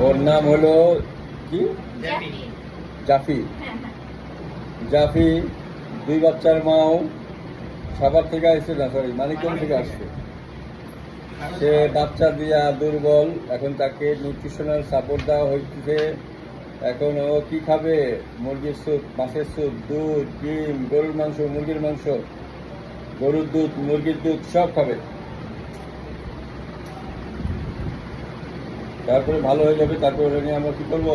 ওর নাম হলো কি? জাফি। জাফি। হ্যাঁ, হ্যাঁ। দুই বাচ্চার মাও সাভার থেকে আসছে না সরি মানিকগঞ্জ থেকে আসছে। সে বাচ্চা দিয়া দুর্বল এখন তাকে নিউট্রিশনাল সাপোর্ট দেওয়া হচ্ছে এখন ও কি খাবে? মুরগির স্যুপ মাছের স্যুপ দুধ ডিম গরুর মাংস মুরগির মাংস। গরুর দুধ মুরগির দুধ সব খাবে। তারপরে ভালো হয়ে যাবে তারপরে ওটা নিয়ে আমরা কি করব?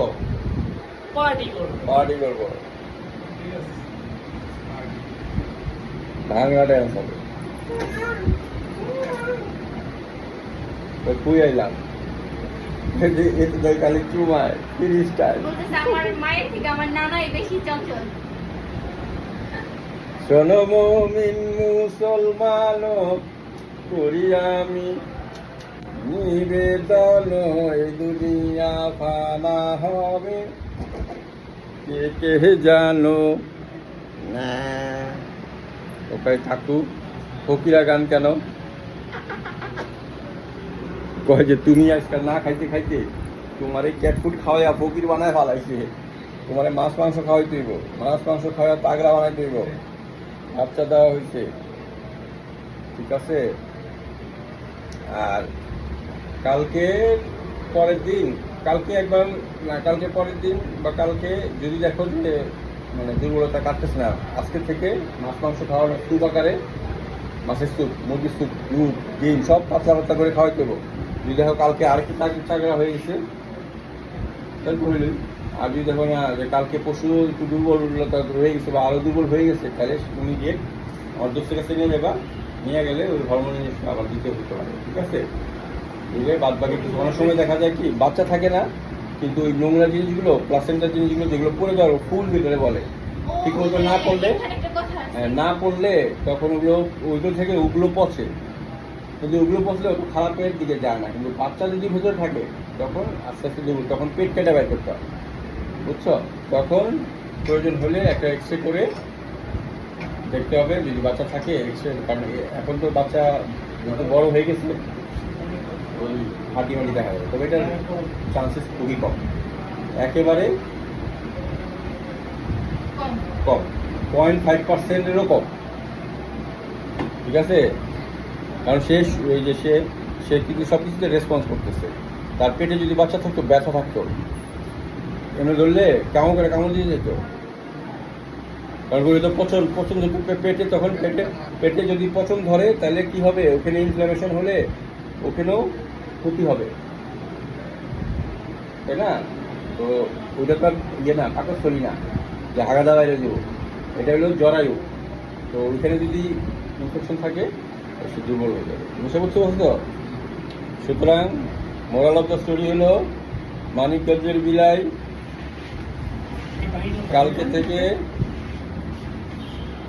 পার্টি করব। পার্টি করব। হবে। আইলাম। খালি চুমায় তিরিশ টাইম আমার মায়ের থেকে আমার নানাই বেশি চঞ্চল। শোনো মমিন মুসলমান করি আমি নিবেদন দুনিয়া ফানা হবে। কে কে জানো? না। ওখানে থাকুক ফকিরা গান কেন? কয় যে, তুমি আজকাল না খাইতে খাইতে তোমার এই ক্যাট ফুড খাওয়াইয়া ফকির বানায় ফালাইছে। তোমার মাছ, মাংস খাওয়াই তুইব মাছ, মাংস খাওয়া তাগড়া বানাই তুইব বাচ্চা দেওয়া হয়েছে ঠিক আছে? আর কালকে পরের দিন, কালকে একবার, না, কালকে পরের দিন বা কালকে যদি দেখো যে মানে দুর্বলতা কাটতেছে না, আজকে থেকে মাছ, মাংস খাওয়ানো স্যুপ আকারে মাছের স্যুপ, মুরগির স্যুপ, দুধ, ডিম সব পাতলা পাতলা করে খাওয়াই দেবো যদি দেখো কালকে আরেকটু চাকরি চাকরা হয়ে গেছে, তাহলে হইলই আর যদি দেখো না যে কালকে পশু একটু দুর্বলতা হয়ে গেছে বা আরও দুর্বল হয়ে গেছে, তাহলে তুমি গিয়ে অর্ধেকের কাছে নিয়ে যাবা, নিয়ে গেলে ওই হরমোন আবার দিতে হতে পারে, ঠিক আছে? দিলে বাদ বাকি কিছু অনেক সময় দেখা যায় কি বাচ্চা থাকে না কিন্তু ওই নোংরা জিনিসগুলো প্লাসেন্টার জিনিসগুলো যেগুলো পড়ে যাওয়ার ফুল ভিতরে বলে। ঠিক মতো না আছে। হ্যাঁ, না করলে তখন ওগুলো ওইগুলো থেকে ওগুলো পচে। কিন্তু ওগুলো পচলে ওটা খারাপের দিকে যায় না কিন্তু বাচ্চা যদি ভিতরে থাকে তখন আস্তে আস্তে দুর্বল তখন পেট কেটে বের করতে হয়। বুঝছ? তখন প্রয়োজন হলে একটা এক্স রে করে দেখতে হবে যদি বাচ্চা থাকে এক্স রে কারণ এখন তো বাচ্চা যত বড় হয়ে গেছে ওই হাঁটি মাটি দেখা যাবে তবে এটার চান্সেস খুবই কম। একেবারে কম। পয়েন্ট ফাইভ পার্সেন্টেরও কম। ঠিক আছে? কারণ সে এই যে সে সে কিন্তু সব কিছুতে রেসপন্স করতেছে। তার পেটে যদি বাচ্চা থাকতো, ব্যথা থাকতো। এমনি ধরলে কেমন করে কামড় দিয়ে যেত? কারণ ওই তো পচন পচন পেটে তখন পেটে পেটে যদি পচন ধরে, তাহলে কি হবে? ওখানে ইনফ্লামেশন হলে ওখানেও ক্ষতি হবে। তাই না? তো ওইটা তো ইয়ে না পাকস্থলী না। যে হাগাদা বাইরে দেবো এটা হলো জরায়ু। তো ওইখানে যদি ইনফেকশন থাকে সে দুর্বল হয়ে যাবে। বুঝতে পারছ তো? সুতরাং মোরাল অফ দ্য স্টোরি হলো, মানিকগঞ্জের বিলাই কালকে থেকে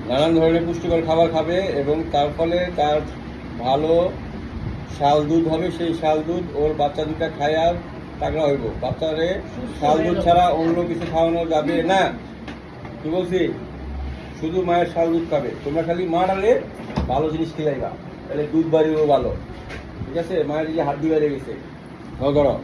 নানান ধরনের পুষ্টিকর খাবার খাবে এবং তার ফলে তার ভালো শাল দুধ হবে, সেই শাল দুধ ওর বাচ্চা দুটা খায় আর তাগড়া হইব। বাচ্চারে শাল দুধ ছাড়া অন্য কিছু খাওয়ানো যাবে না। কি বলছি? শুধু মায়ের শাল দুধ খাবে। তোমরা খালি মা ডালে ভালো জিনিস খেলাইবা তাহলে দুধ বাড়িও ভালো। ঠিক আছে? মায়ের যে হাড্ডি বেড়ে গেছে। ধরো।